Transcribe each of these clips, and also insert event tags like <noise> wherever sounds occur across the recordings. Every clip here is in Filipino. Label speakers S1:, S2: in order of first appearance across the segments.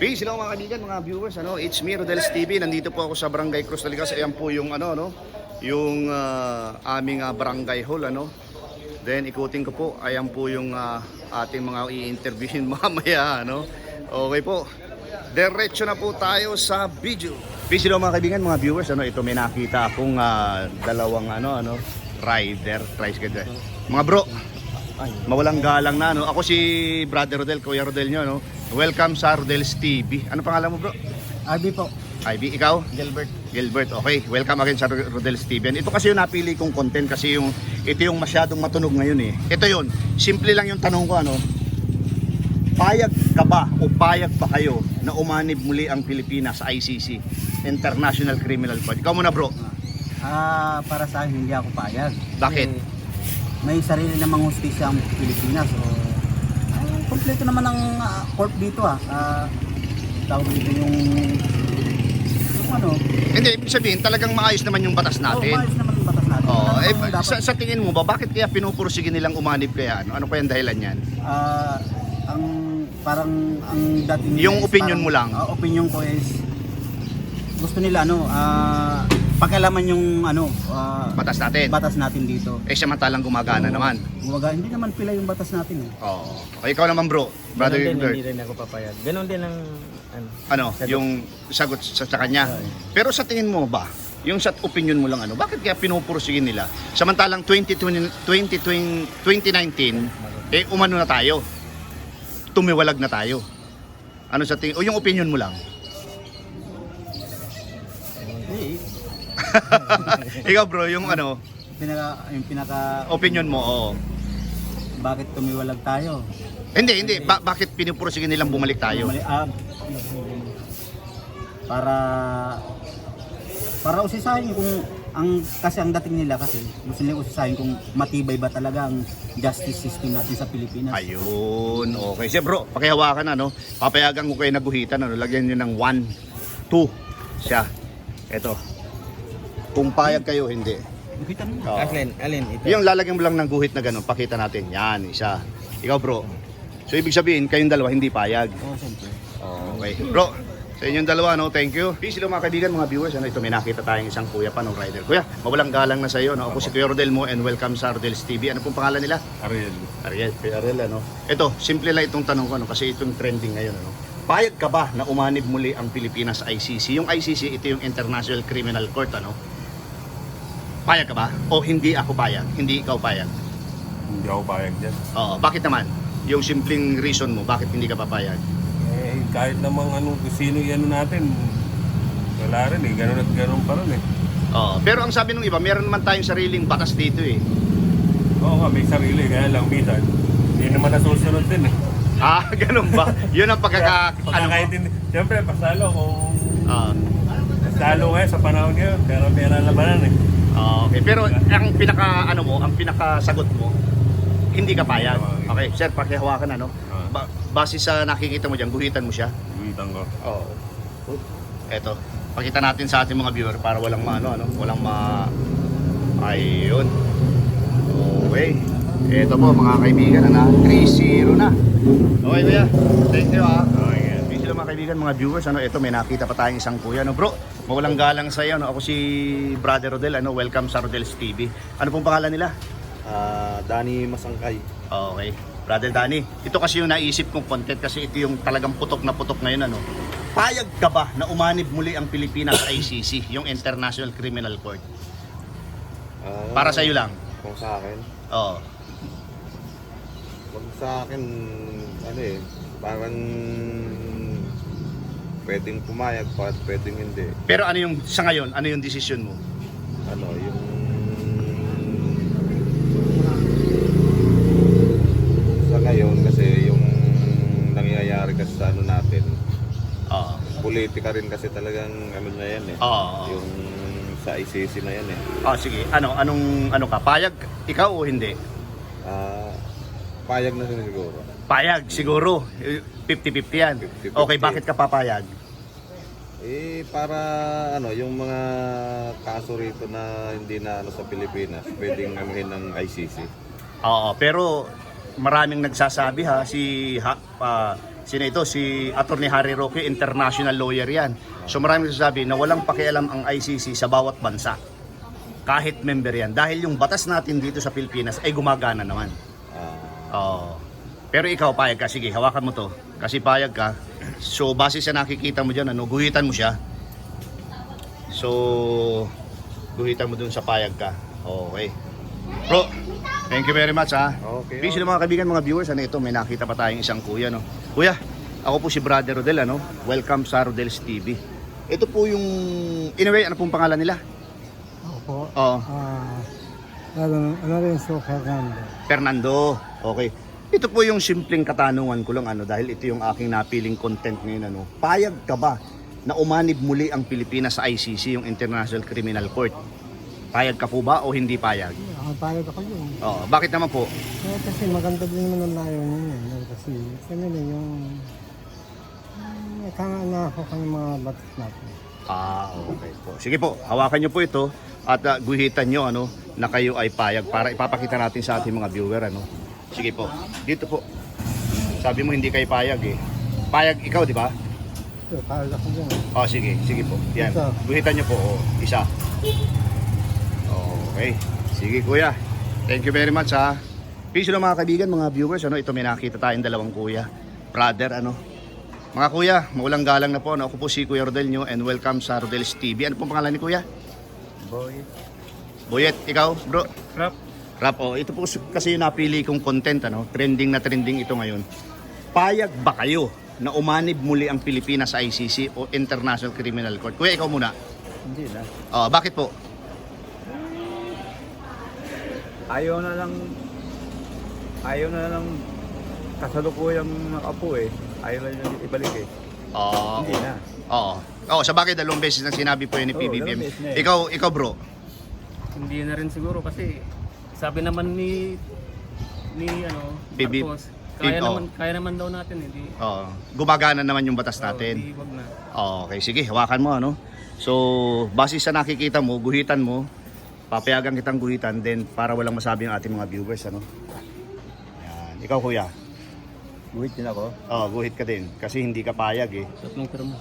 S1: Peace, hello mga kaibigan, mga viewers. Ano, it's me, Rodel's TV. Nandito po ako sa Barangay Cruz Taligas. Ayan po yung ano, no, yung ah, aming ah, barangay hall, ano. Then ikutin ko po, ayan po yung ah, ating mga i-interviewin <laughs> mamaya, ano. Okay po. Diretso na po tayo sa video. Peace, hello mga kaibigan, mga viewers. Ano, ito may nakita akong ah, dalawang ano, ano, rider, tricycle. Mga bro, mawalang galang na no. Ako si Brother Rodel, Kuya Rodel nyo no. Welcome sa Rodel's TV. Ano pangalan mo bro?
S2: Arby po.
S1: Ivy, ikaw?
S2: Gilbert.
S1: Gilbert, okay. Welcome again sa Rodel's TV. And ito kasi yung napili kong content kasi yung ito yung masyadong matunog ngayon eh. Ito yun, simple lang yung tanong ko ano. Payag ka ba o payag ba kayo na umanib muli ang Pilipinas sa ICC, International Criminal Court? Ikaw muna bro.
S2: Ah, para sa akin hindi ako payag.
S1: Bakit?
S2: Kasi may sarili namang hustisya ang Pilipinas. So, ay, kompleto naman ang ah, court dito ah. Ah, tawag dito yung yung ano,
S1: Hindi, ibig sabihin talagang maayos naman yung batas natin.
S2: maayos naman yung batas natin.
S1: Oo,
S2: Ano
S1: eh,
S2: dapat,
S1: sa, sa tingin mo ba, bakit kaya pinupursige nilang umanib kaya? Ano, ano kaya ang dahilan yan?
S2: ah, ang parang ang dating
S1: Yung
S2: is
S1: opinion
S2: parang-
S1: mo lang?
S2: ah, opinion ko is gusto nila ano, ah pakialaman yung ano, ah,
S1: Batas natin.
S2: batas natin dito.
S1: Eh, samantalang gumagana naman.
S2: Gumaga, hindi naman pila yung batas natin eh.
S1: Oo. O, ikaw naman bro, brother
S3: Ganon din, hindi rin ako papayag. Ganon din ang ano.
S1: Ano,
S3: Sagot.
S1: yung sagot sa, sa kanya.
S3: Oo.
S1: Pero sa tingin mo ba, yung sa opinion mo lang ano, bakit kaya pinupursige nila? Samantalang 2020, 2020, 2019, eh umano na tayo. Tumiwalag na tayo. Ano sa tingin, o yung opinion mo lang.
S2: Eh,
S1: Ikaw bro, yung ano,
S2: pinaka yung pinaka
S1: opinion mo, oo.
S2: bakit tumiwalag tayo?
S1: Hindi, hindi. Ba- bakit pinupursige nilang bumalik tayo?
S2: Mali, ah, para para usisahin kung ang kasi ang dating nila kasi gusto nila usisahin kung matibay ba talaga ang justice system natin sa Pilipinas.
S1: Ayun, okay. Siya bro, pakihawakan na, no? Papayagan ko kayo naguhitan, ano? Lagyan nyo ng 1, 2. Siya. Ito. Kung payag kayo, hindi.
S2: Nakita mo?
S1: Oo.
S3: Alin, alin, ito.
S1: Yung lalagyan mo lang ng guhit na gano'n, pakita natin. Yan, isa. Ikaw bro. So, ibig sabihin, kayong dalawa hindi payag.
S2: Oo, siyempre.
S1: Okay. Bro, sa inyong dalawa, no? Thank you. Peace, hello mga kaibigan, mga viewers. Ano, ito, may nakita tayong isang kuya pa, no, rider. Kuya, mawalang galang na sa iyo, no? Ako si Kuya Rodel mo and welcome sa Rodel's TV. Ano pong pangalan nila?
S4: Ariel.
S1: Ariel, Kuya Ariel, ano? Ito, simple lang itong tanong ko, ano? Kasi itong trending ngayon, ano? Payag ka ba na umanib muli ang Pilipinas sa ICC? Yung ICC, ito yung International Criminal Court, ano? Payag ka ba? O hindi ako payag? Hindi ikaw payag?
S4: Hindi ako payag dyan.
S1: Oo, bakit naman? Yung simpleng reason mo, bakit hindi ka papayag?
S4: Eh, kahit namang ano, sino yan natin, wala rin eh. Ganun at ganun pa rin eh.
S1: Oo, pero ang sabi ng iba, meron naman tayong sariling batas dito eh.
S4: Oo nga, may sarili. Kaya lang, minsan, hindi naman nasusunod din eh.
S1: Ah, <laughs> ganun ba? Yun ang pagkaka... ano mo?
S4: Pagkakaintindi. Siyempre, pasalo kung...
S1: Ah,
S4: Pasalo ngayon sa panahon ngayon. Pero pera labanan eh.
S1: Ah, okay, pero ang pinaka ano mo, ang pinaka sagot mo, hindi ka payag. Okay, sir, pakihawakan ano.
S4: Ah.
S1: Ba- base sa nakikita mo diyan, guhitan mo siya.
S4: Guhitan ko.
S1: Oo. Eto, pakita natin sa ating mga viewer para walang maano ano, walang ma Ayun. Okay. Ito po mga kaibigan na 3-0 na. Okay kuya. Thank you ah.
S4: Okay.
S1: Peace hello mga kaibigan, mga viewers. Ano, ito may nakita pa tayong isang kuya. No, bro, mawalang galang sa iyo. No? Ako si Brother Rodel. Ano, welcome sa Rodel's TV. Ano pong pangalan nila?
S5: Ah, Danny Masangkay.
S1: Okay. Brother Danny, ito kasi yung naisip kong content kasi ito yung talagang putok na putok ngayon ano. Payag ka ba na umanib muli ang Pilipinas sa ICC, yung International Criminal Court?
S5: Ah,
S1: Para sa iyo lang.
S5: Kung sa akin,
S1: Oo.
S5: kung sa akin, ano eh, parang pwedeng pumayag pa at pwedeng hindi.
S1: Pero ano yung sa ngayon, ano yung decision mo?
S5: Ano, yung sa ngayon kasi yung nangyayari kasi sa ano natin,
S1: Oo.
S5: politika rin kasi talagang ano na yan eh.
S1: Oo.
S5: Yung sa ICC na yan eh.
S1: Oh, sige. Ano anong ano ka? Payag ikaw o hindi?
S5: Ah, payag na sila siguro.
S1: Payag siguro. Eh, 50-50 yan.
S5: 50-50.
S1: Okay, bakit ka papayag?
S5: Eh, para ano, yung mga kaso rito na hindi na ano sa Pilipinas, pwedeng anuhin ng ICC.
S1: Oo, pero maraming nagsasabi ha si ha, ah, Sino ito? Si Attorney Harry Roque, international lawyer yan. So maraming nagsasabi na walang pakialam ang ICC sa bawat bansa. Kahit member yan. Dahil yung batas natin dito sa Pilipinas ay gumagana naman.
S5: Ah,
S1: Oo. Pero ikaw, payag ka. Sige, hawakan mo to. Kasi payag ka. So, base sa nakikita mo dyan, ano, guhitan mo siya. So, guhitan mo dun sa payag ka. Okay. Bro, thank you very much ha.
S5: Okay.
S1: Peace mga kaibigan, mga viewers. Ano ito, may nakita pa tayong isang kuya. No? Kuya, ako po si Brother Rodel. Ano? Welcome sa Rodel's TV. Ito po yung, in a way, ano pong pangalan nila?
S6: Opo.
S1: Oo.
S6: Ah, ano, ano rin so Fernando.
S1: Fernando. Okay. Ito po yung simpleng katanungan ko lang ano dahil ito yung aking napiling content ngayon ano. Payag ka ba na umanib muli ang Pilipinas sa ICC, yung International Criminal Court? Payag ka po ba o hindi payag?
S6: Ako parang ako yun.
S1: Oo. Bakit naman po?
S6: Eh, kasi maganda din naman ang layo niya yun. Kasi kami na yung um, kanga ako kang mga batas natin.
S1: Ah, okay po. Sige po, hawakan niyo po ito at ah, guhitan niyo ano na kayo ay payag para ipapakita natin sa ating mga viewer ano. Sige po. Dito po. Sabi mo hindi kayo payag eh. Payag ikaw, di ba?
S6: Eh, parang ako yun.
S1: Oh, sige, sige po. Yan.
S6: Isa.
S1: Guhitan niyo po. Oh, isa. Okay. Sige, kuya. Thank you very much ha. Peace lang mga kaibigan, mga viewers. Ano, ito may nakita tayong dalawang kuya. Brother, ano. Mga kuya, maulang galang na po. Ano, ako po si Kuya Rodel nyo and welcome sa Rodel's TV. Ano pong pangalan ni kuya?
S3: Boy.
S1: Boyet, ikaw, bro?
S3: Rap.
S1: Rap, oh, ito po kasi yung napili kong content, ano, trending na trending ito ngayon. Payag ba kayo na umanib muli ang Pilipinas sa ICC o International Criminal Court? Kuya, ikaw muna.
S3: Hindi na.
S1: Oh, bakit po?
S3: Ayaw na lang ayaw na lang kasalukuyang apo eh. Ayaw na lang ibalik eh.
S1: Oo.
S3: Hindi na.
S1: Oo. Oo, sa bakit dalawang beses na sinabi po yun ni
S3: Oo,
S1: PBBM.
S3: dalawang beses na eh.
S1: Ikaw, ikaw bro.
S7: Hindi na rin siguro kasi sabi naman ni ni ano
S1: Bibi-
S7: Marcos, kaya
S1: Bib-
S7: naman kaya naman daw natin hindi.
S1: Oo. Gumagana naman yung batas natin.
S7: Hindi wag na.
S1: Okay, sige, hawakan mo ano. So, base sa nakikita mo, guhitan mo, papayagan kitang guhitan then para walang masabi ang ating mga viewers ano. Yan. Ikaw kuya.
S3: Guhit din ako.
S1: Oh, guhit ka din kasi hindi ka payag eh.
S7: Tatlong pirma.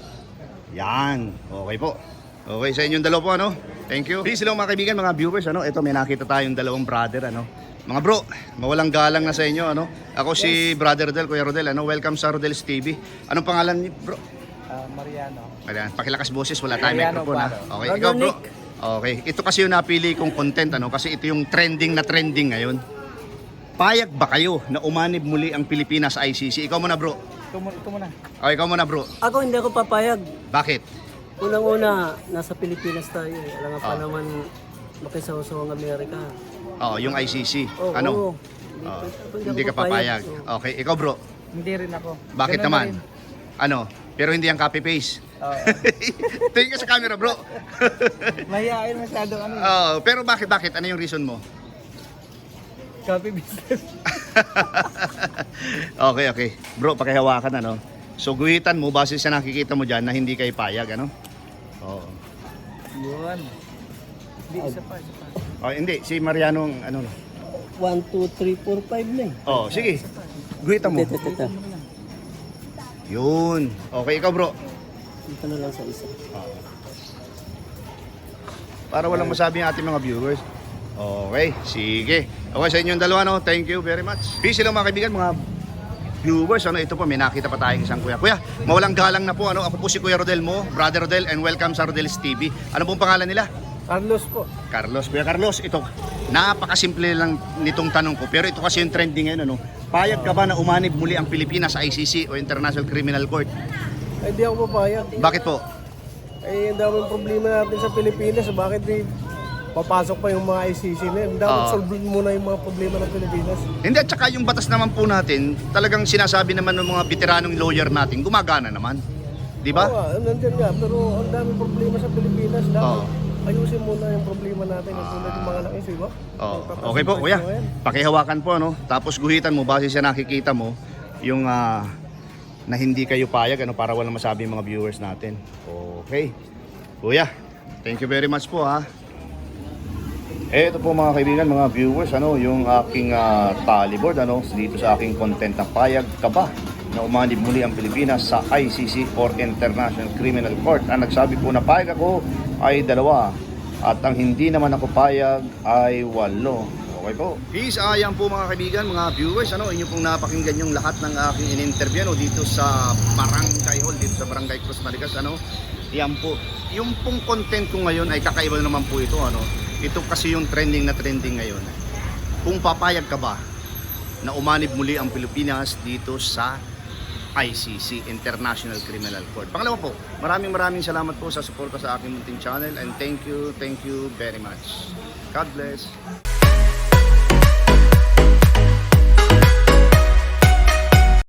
S1: Yan. Okay po. Okay sa inyong dalawa po ano. Thank you. Please hello mga kaibigan, mga viewers ano. Ito may nakita tayong dalawang brother ano. Mga bro, mawalang galang na sa inyo ano. Ako si Brother Rodel, Kuya Rodel ano. Welcome sa Rodel's TV. Anong pangalan ni bro?
S6: Ah, Mariano.
S1: Ayan, pakilakas boses, wala tayong
S6: Mariano
S1: microphone ha. Okay,
S6: Brother
S1: ikaw bro.
S6: Nick.
S1: Okay, ito kasi yung napili kong content ano kasi ito yung trending na trending ngayon. Payag ba kayo na umanib muli ang Pilipinas sa ICC? Ikaw muna bro.
S6: Ito mo, ito mo na.
S1: Okay, ikaw muna bro.
S8: Ako hindi ako papayag.
S1: Bakit?
S8: Unang-una, nasa Pilipinas tayo eh. Alam nga pa
S1: Ah.
S8: naman makisaw-saw ang Amerika.
S1: Oh, yung ICC.
S8: Oo,
S1: ano?
S8: oo.
S1: Oh,
S8: Hindi,
S1: hindi ka papayag.
S8: Oo.
S1: Okay, ikaw bro.
S6: Hindi rin ako.
S1: Bakit
S6: Ganun
S1: naman?
S6: na rin.
S1: Ano? Pero hindi ang copy paste.
S6: Oo. <laughs>
S1: Tingin ka sa camera, bro. <laughs>
S6: Mahihain masyado ano.
S1: oh, pero bakit bakit? Ano yung reason mo?
S6: Copy business. <laughs>
S1: okay, okay. Bro, pakihawakan ano. So guhitan mo base sa nakikita mo diyan na hindi kay payag, ano? Oo.
S6: Yun. Hindi, isa pa, isa pa.
S1: Oh, hindi si Mariano ang ano. no?
S8: 1, 2, 3, 4, 5 na eh.
S1: Oh, sige. Guhitan mo.
S8: Ito, ito, ito.
S1: Yun. Okay, ikaw bro.
S8: Ito na lang sa isa.
S1: Para walang masabi ang ating mga viewers. Okay, sige. Okay sa inyong dalawa, no? Thank you very much. Peace lang mga kaibigan, mga viewers. Ano, ito po, may nakita pa tayong isang kuya. Kuya, mawalang galang na po. Ano, ako po si Kuya Rodel mo, Brother Rodel, and welcome sa Rodel's TV. Ano pong pangalan nila?
S6: Carlos po.
S1: Carlos. Kuya Carlos, ito, napakasimple lang nitong tanong ko. Pero ito kasi yung trending ngayon, ano? Payag ka ba na umanib muli ang Pilipinas sa ICC o International Criminal Court?
S6: Ay, di ako papayag.
S1: Bakit po?
S6: Eh, ang daming problema natin sa Pilipinas. Bakit di papasok pa yung mga ICC na yun? Dapat
S1: Oo.
S6: solve muna yung mga problema ng Pilipinas.
S1: Hindi, at saka yung batas naman po natin, talagang sinasabi naman ng mga veteranong lawyer natin, gumagana naman. Di ba?
S6: Oo, nga, nandyan nga. Pero ang daming problema sa Pilipinas. Dapat
S1: Oo.
S6: ayusin muna yung problema natin. Tulad yung mga nakis, di ba?
S1: Oh,
S6: Magtataas
S1: okay po,
S6: yung
S1: kuya.
S6: presyo ngayon.
S1: Pakihawakan po, ano? Tapos guhitan mo, base sa nakikita mo, yung ah, na hindi kayo payag, ano, para walang masabi yung mga viewers natin. Okay. Kuya, thank you very much po, ha. Eh, ito po mga kaibigan, mga viewers, ano, yung aking ah, tally board, ano, dito sa aking content na payag ka ba na umanib muli ang Pilipinas sa ICC or International Criminal Court. Ang nagsabi po na payag ako ay dalawa at ang hindi naman ako payag ay walo. Okay po. Peace, ayan po mga kaibigan, mga viewers. Ano, inyo pong napakinggan yung lahat ng aking in-interview no, dito sa Barangay Hall, dito sa Barangay Cruz Maricas. Ano, yan po. Yung pong content ko ngayon ay kakaiba naman po ito. Ano, ito kasi yung trending na trending ngayon. Kung papayag ka ba na umanib muli ang Pilipinas dito sa ICC, International Criminal Court. Pangalawa po, maraming maraming salamat po sa suporta sa aking munting channel and thank you, thank you very much. God bless.